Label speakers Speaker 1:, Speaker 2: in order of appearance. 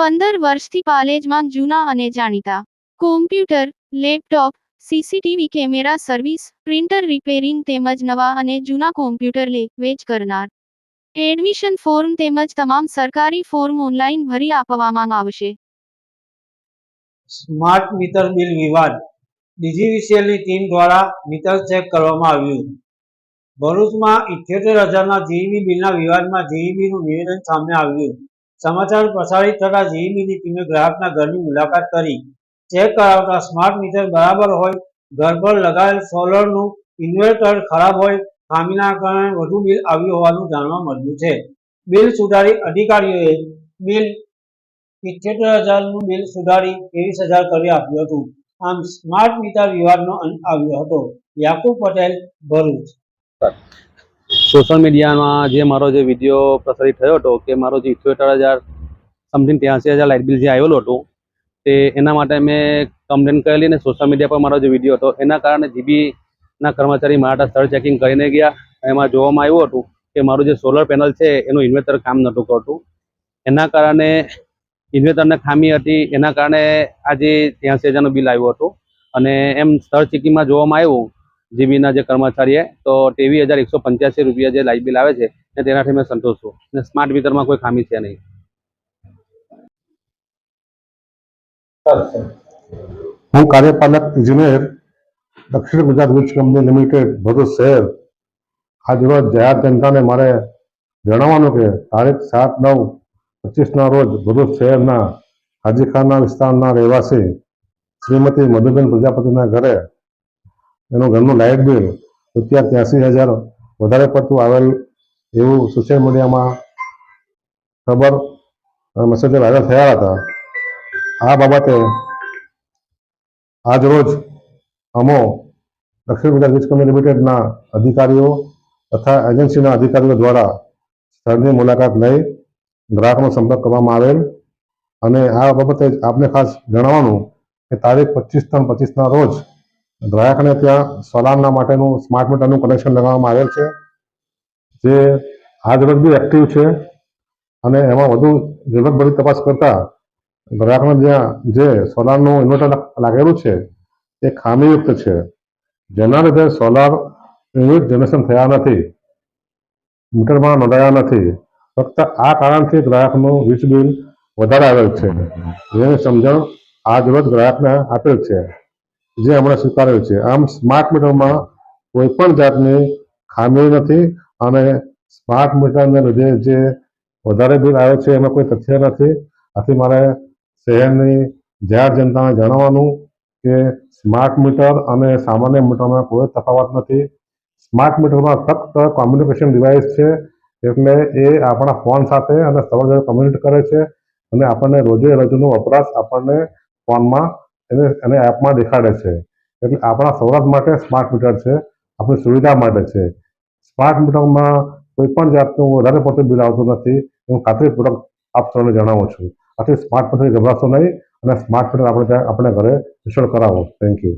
Speaker 1: પંદર વર્ષથી પાલેજમાં જૂના અને જાણીતા. Computer laptop CCTV camera service printer repairing તેમજ નવા અને જૂના કોમ્પ્યુટર લે, વેચ કરનાર. એડમિશન ફોર્મ તેમજ તમામ સરકારી ફોર્મ ઓનલાઈન ભરી આપવામાં આવશે.
Speaker 2: સ્માર્ટ મીટર બિલ વિવાદ. ડીજીવીસીએલની ટીમ દ્વારા મીટર ચેક કરવામાં આવ્યું. ભરૂચમાં ઇઠ્યોતેર હજારના જીઈબી બિલના વિવાદમાં જીઈબીનું નિવેદન સામે આવ્યું. સમાચાર પ્રસારિત થતા જીઈબીની ટીમે ગ્રાહકના ઘરની મુલાકાત કરી. ચેક કરાવતા સ્માર્ટ મીટર બરાબર હોય, ઘર પર લગાવેલ સોલરનું ઇન્વર્ટર ખરાબ હોય, ખામીના કારણે વધુ બિલ આવ્યું હોવાનું જાણવા મળ્યું છે. બિલ સુધારી અધિકારીઓએ બિલ ઇઠ્યોતેર હજારનું બિલ સુધારી ત્રેવીસ હજાર કરી આપ્યું હતું. આમ સ્માર્ટ મીટર વિવાદનો અંત આવ્યો હતો. યાકુબ પટેલ ભરૂચ.
Speaker 3: સોશિયલ મીડિયામાં જે મારો જે વીડિયો પ્રસારિત થયો હતો કે મારો જે ઇથોતેર હજાર, સમથિંગ ત્યાંસી હજાર લાઇટ બિલ જે આવેલું હતું, તે એના માટે મેં કમ્પ્લેન કરેલી અને સોશિયલ મીડિયા પર મારો જે વીડિયો હતો, એના કારણે જીબીના કર્મચારી મારા સ્થળ ચેકિંગ કરીને ગયા. એમાં જોવામાં આવ્યું હતું કે મારું જે સોલર પેનલ છે, એનું ઇન્વર્ટર કામ નહોતું કરતું. એના કારણે ઇન્વેટરને ખામી હતી, એના કારણે આજે ત્યાંસી હજારનું બિલ આવ્યું હતું. અને એમ સ્થળ ચેકિંગમાં જોવામાં આવ્યું જીબીના જે કર્મચારીએ તો ત્રેવીસ હજાર એકસો પંચ્યાસી રૂપિયા જે લાઇટ બિલ આવે છે, ને તેનાથી મેં સંતોષ છું અને સ્માર્ટ મીટરમાં કોઈ ખામી છે નહીં.
Speaker 4: હું કાર્યપાલક ઇજનેર દક્ષિણ ગુજરાત વીજ કંપની લિમિટેડ, ભરૂચ શહેર. આજ રોજ જાહેર જનતાને મારે જણાવવાનું કે તારીખ સાત, નવ, પચીસના રોજ ભરૂચ શહેરના હાજીખાના વિસ્તારના રહેવાસી શ્રીમતી મધુબેન પ્રજાપતિના ઘરે એનું ઘરનું લાઇટ બિલ રૂપિયા ત્યાંસી હજાર વધારે પડતું આવેલ એવું સોશિયલ મીડિયામાં ખબર મેસેજો વાયરલ થયા હતા. આ બાબતે આજ રોજ અમો દક્ષિણ ગુજરાત વીજ કંપની લિમિટેડના અધિકારીઓ તથા એજન્સીના અધિકારીઓ દ્વારા સ્થળની મુલાકાત લઈ ગ્રાહકનો સંપર્ક કરવામાં આવેલ અને આ બાબતે આપને ખાસ જણાવવાનું કે તારીખ પચીસ ત્રણ પચીસના રોજ ગ્રાહકને ત્યાં સોલારના માટેનું સ્માર્ટ મીટરનું કનેક્શન લગાવવામાં આવેલ છે, જે આજ રોજ બી એક્ટિવ છે અને એમાં વધુ ઝીણવટભરી તપાસ કરતા ગ્રાહકને જ્યાં જે સોલારનું ઇન્વર્ટર લાગેલું છે, એ ખામીયુક્ત છે. જેના લીધે સોલાર યુનિટ જનરેશન થયા નથી, મીટરમાં નોંધાયા નથી. ફક્ત આ કારણથી ગ્રાહકનું વીજ બિલ વધારે આવેલ છે. જેની સમજણ આજ રોજ ગ્રાહકને આપેલ છે. જે હમણાં સ્વીકાર્યો છે. આમ સ્માર્ટ મીટરમાં કોઈ પણ જાતની ખામી નથી અને સ્માર્ટ મીટરને લીધે જે વધારે બિલ આવ્યો છે એમાં કોઈ તથ્ય નથી. આથી મારે શહેરની જાહેર જનતાને જણાવવાનું કે સ્માર્ટ મીટર અને સામાન્ય મીટરમાં કોઈ તફાવત નથી. સ્માર્ટ મીટરમાં ફક્ત કોમ્યુનિકેશન ડિવાઇસ છે એટલે એ આપણા ફોન સાથે અને સવાર કમ્યુનિકેટ કરે છે અને આપણને રોજે રોજનો વપરાશ આપણને ફોનમાં એને એને એપમાં દેખાડે છે. એટલે આપણા સૌરાષ્ટ્ર માટે સ્માર્ટ મીટર છે. આપણી સુવિધા માટે છે. સ્માર્ટ મીટરમાં કોઈ પણ જાતનું વધારે પડતું બિલ આવતું નથી. હું ખાતરીપૂર્વક આપ સૌને જણાવું છું. આથી સ્માર્ટ મીટર ગભરાશો નહીં અને સ્માર્ટ મીટર આપણે આપણે ઘરે ઇન્સ્ટોલ કરાવો. Thank you